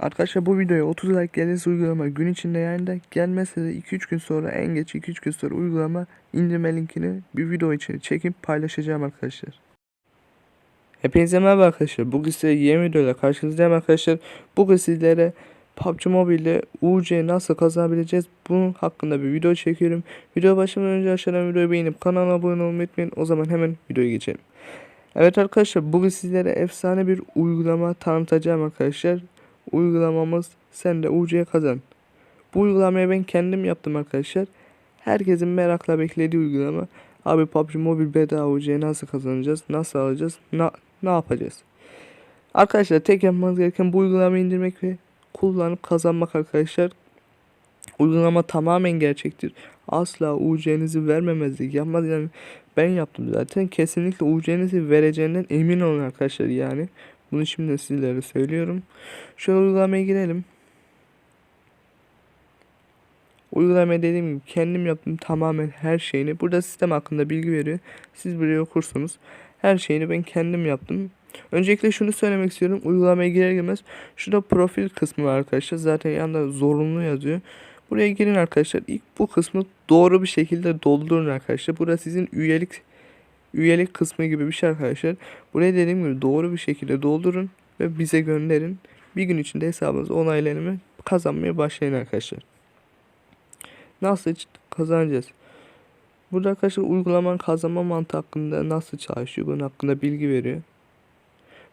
Arkadaşlar bu videoya 30 like gelirse uygulama gün içinde yayında gelmezse de 2-3 gün sonra en geç 2-3 gün sonra uygulama indirme linkini bir video için çekip paylaşacağım arkadaşlar. Hepinize merhaba arkadaşlar. Bugün size yeni videoyla karşınızdayım arkadaşlar. Bugün sizlere PUBG Mobile'de UC nasıl kazanabileceğiz bunun hakkında bir video çekiyorum. Video başlamadan önce aşağıdan videoyu beğenip kanala abone olmayı unutmayın. O zaman hemen videoya geçelim. Evet arkadaşlar bugün sizlere efsane bir uygulama tanıtacağım arkadaşlar. Uygulamamız sen de UC kazan. Bu uygulamayı ben kendim yaptım arkadaşlar. Herkesin merakla beklediği uygulama. Abi PUBG Mobile bedava UC'yi nasıl kazanacağız? Nasıl alacağız? Na, ne yapacağız? Arkadaşlar tek yapmanız gereken bu uygulamayı indirmek ve kullanıp kazanmak arkadaşlar. Uygulama tamamen gerçektir. Asla UC'nizi vermemezlik yapmaz yani ben yaptım zaten. Kesinlikle UC'nizi vereceğinden emin olun arkadaşlar yani. Bunu şimdi sizlere söylüyorum. Şu uygulamaya girelim. Uygulamaya dediğim gibi kendim yaptım tamamen her şeyini. Burada sistem hakkında bilgi veriyor. Siz buraya okursunuz. Her şeyini ben kendim yaptım. Öncelikle şunu söylemek istiyorum. Uygulamaya girer girmez şurada profil kısmı var arkadaşlar. Zaten yanında zorunlu yazıyor. Buraya girin arkadaşlar. İlk bu kısmı doğru bir şekilde doldurun arkadaşlar. Burası sizin üyelik üyelik kısmı gibi bir şey arkadaşlar. Buraya dediğim gibi doğru bir şekilde doldurun ve bize gönderin. Bir gün içinde hesabınızı onaylanımı kazanmaya başlayın arkadaşlar. Nasıl kazanacağız? Burada arkadaşlar uygulamanın kazanma mantığı hakkında nasıl çalışıyor bunun hakkında bilgi veriyor.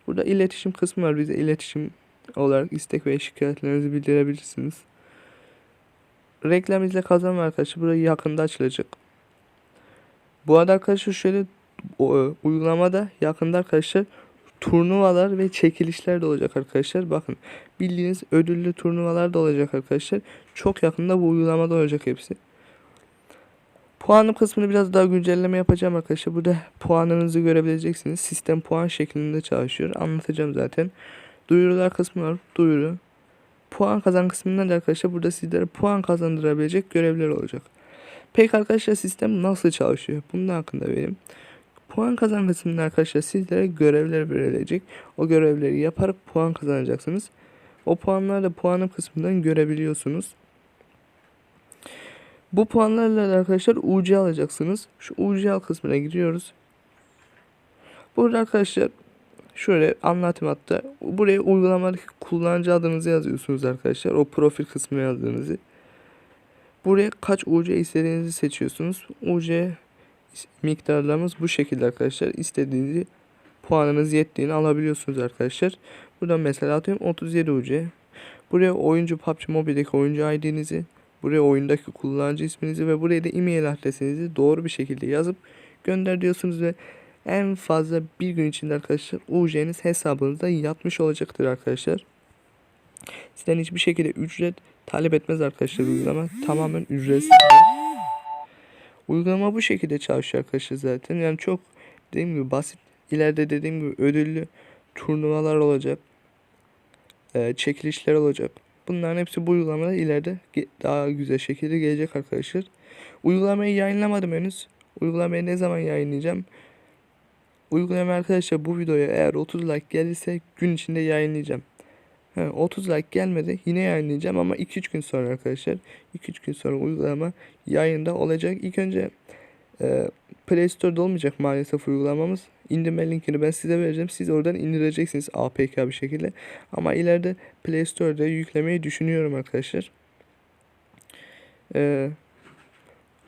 Burada iletişim kısmı var. Bize iletişim olarak istek ve şikayetlerinizi bildirebilirsiniz. Reklam izle kazanma arkadaşlar. Burayı yakında açılacak. Bu arada arkadaşlar şöyle e, uygulamada yakında arkadaşlar turnuvalar ve çekilişler de olacak arkadaşlar. Bakın bildiğiniz ödüllü turnuvalar da olacak arkadaşlar. Çok yakında bu uygulamada olacak hepsi. Puanım kısmını biraz daha güncelleme yapacağım arkadaşlar. Burada puanınızı görebileceksiniz. Sistem puan şeklinde çalışıyor. Anlatacağım zaten. Duyurular kısmı var. Duyuru. Puan kazan kısmında da arkadaşlar burada sizlere puan kazandırabilecek görevler olacak. Peki arkadaşlar sistem nasıl çalışıyor? Bunun hakkında vereyim. Puan kazan kısmında arkadaşlar sizlere görevler verilecek. O görevleri yaparak puan kazanacaksınız. O puanları da puanım kısmından görebiliyorsunuz. Bu puanlarla da arkadaşlar UC alacaksınız. Şu UC al kısmına giriyoruz. Burada arkadaşlar şöyle anlatım hatta buraya uygulamadaki kullanıcı adınızı yazıyorsunuz arkadaşlar. O profil kısmına yazdığınızı. Buraya kaç UC istediğinizi seçiyorsunuz. UC miktarlarımız bu şekilde arkadaşlar. İstediğinizi puanınız yettiğini alabiliyorsunuz arkadaşlar. Buradan mesela atıyorum 37 UC. Buraya oyuncu PUBG Mobile'deki oyuncu ID'nizi, buraya oyundaki kullanıcı isminizi ve buraya da e-mail adresinizi doğru bir şekilde yazıp gönder diyorsunuz ve en fazla bir gün içinde arkadaşlar UC'niz hesabınızda yatmış olacaktır arkadaşlar. Sizden hiçbir şekilde ücret talep etmez arkadaşlar uygulama. Tamamen ücretsiz. Uygulama bu şekilde çalışıyor arkadaşlar zaten. Yani çok dediğim gibi basit. İleride dediğim gibi ödüllü turnuvalar olacak. Ee, çekilişler olacak. Bunların hepsi bu uygulamada ileride daha güzel şekilde gelecek arkadaşlar. Uygulamayı yayınlamadım henüz. Uygulamayı ne zaman yayınlayacağım? Uygulama arkadaşlar bu videoya eğer 30 like gelirse gün içinde yayınlayacağım. He, 30 like gelmedi yine yayınlayacağım ama 2-3 gün sonra arkadaşlar 2-3 gün sonra uygulama yayında olacak. İlk önce e, Play Store'da olmayacak maalesef uygulamamız. İndirme linkini ben size vereceğim. Siz oradan indireceksiniz APK bir şekilde. Ama ileride Play Store'da yüklemeyi düşünüyorum arkadaşlar. E,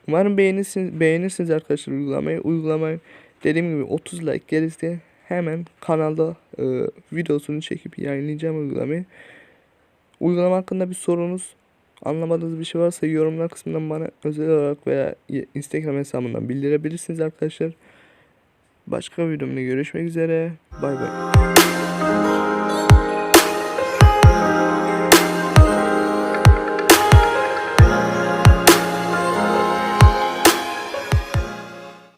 umarım beğenirsiniz, beğenirsiniz arkadaşlar uygulamayı. Uygulamayı dediğim gibi 30 like gelirse hemen kanalda e, videosunu çekip yayınlayacağım uygulamayı. Uygulama hakkında bir sorunuz, anlamadığınız bir şey varsa yorumlar kısmından bana özel olarak veya Instagram hesabından bildirebilirsiniz arkadaşlar. Başka videomda görüşmek üzere. Bay bay.